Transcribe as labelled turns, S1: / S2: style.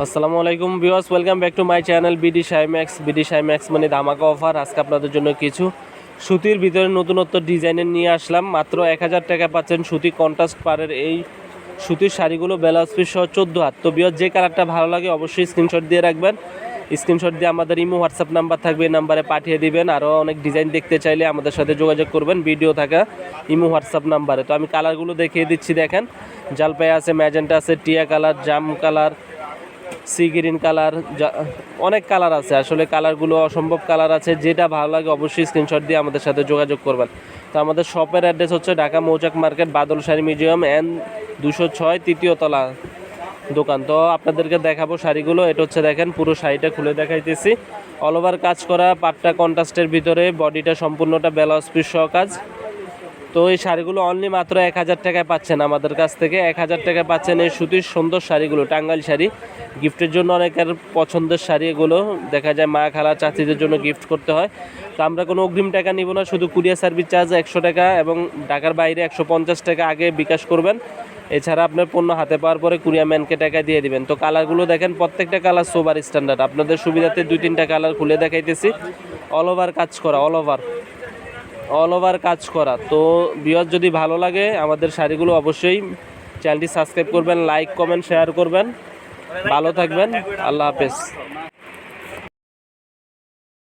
S1: আসসালামু আলাইকুম viewers, welcome back to my channel BD Shymax BD Shymax মানে ধামাকা অফার আজকে আপনাদের জন্য কিছু সুতির ভিতরে নতুনত্ব ডিজাইনের নিয়ে আসলাম। মাত্র এক হাজার টাকা পাচ্ছেন সুতি কন্ট্রাস্ট পারের এই সুতির শাড়িগুলো, ব্লাউজ পিস সহ চোদ্দ হাত। তো ভিউয়ার্স, যে কালারটা ভালো লাগে অবশ্যই স্ক্রিনশট দিয়ে রাখবেন। স্ক্রিনশট দিয়ে আমাদের ইমো হোয়াটসঅ্যাপ নাম্বার থাকবে, এই নাম্বারে পাঠিয়ে দিবেন। আরও অনেক ডিজাইন দেখতে চাইলে আমাদের সাথে যোগাযোগ করবেন ভিডিও থাকা ইমো হোয়াটসঅ্যাপ নাম্বারে তো আমি কালারগুলো দেখিয়ে দিচ্ছি, দেখেন। জালপাই আছে ম্যাজেন্টা আছে, টিয়া কালার জাম কালার সি গ্রিন কালার অনেক কালার আছে। আসলে কালারগুলো অসম্ভব কালার আছে। যেটা ভালো লাগে অবশ্যই স্ক্রিনশট দিয়ে আমাদের সাথে যোগাযোগ করবেন। তো আমাদের শপের অ্যাড্রেস হচ্ছে Dhaka Mouchak market Badal sari museum N দুশো ছয় তৃতীয় তলা দোকান। তো আপনাদেরকে দেখাবো শাড়িগুলো। এটা হচ্ছে দেখেন, পুরো শাড়িটা খুলে দেখাইতেছি। অল ওভার কাজ করা, পাটটা কন্ট্রাস্টের ভিতরে বডিটা সম্পূর্ণটা ব্লাউজ পিস সহ কাজ তো এই শাড়িগুলো অনলি মাত্র এক হাজার টাকায় পাচ্ছেন আমাদের কাছ থেকে। এক হাজার টাকায় পাচ্ছেন এই সুতির সুন্দর শাড়িগুলো, টাঙ্গাইল শাড়ি। গিফটের জন্য অনেকের পছন্দের শাড়ি এগুলো। দেখা যায় মা, খালা, চাচিদের জন্য গিফট করতে হয়। তো আমরা কোনো অগ্রিম টাকা নিব না, শুধু কুরিয়ার সার্ভিস চার্জ একশো টাকা এবং ঢাকার বাইরে একশো পঞ্চাশ টাকা আগে বিকাশ করবেন। এছাড়া আপনার পণ্য হাতে পাওয়ার পরে কুরিয়ার ম্যানকে টাকা দিয়ে দিবেন। তো কালারগুলো দেখেন, প্রত্যেকটা কালার সোবার স্ট্যান্ডার্ড আপনাদের সুবিধাতে দুই তিনটা কালার খুলে দেখাইতেছি। অল ওভার কাজ করা অল ওভার অল ওভার কাজ করা। তো বিয়স যদি ভালো লাগে, আমাদের শাড়িগুলো অবশ্যই চ্যানেলটি সাবস্ক্রাইব করবেন লাইক কমেন্ট শেয়ার করবেন। ভালো থাকবেন, আল্লাহ হাফেজ।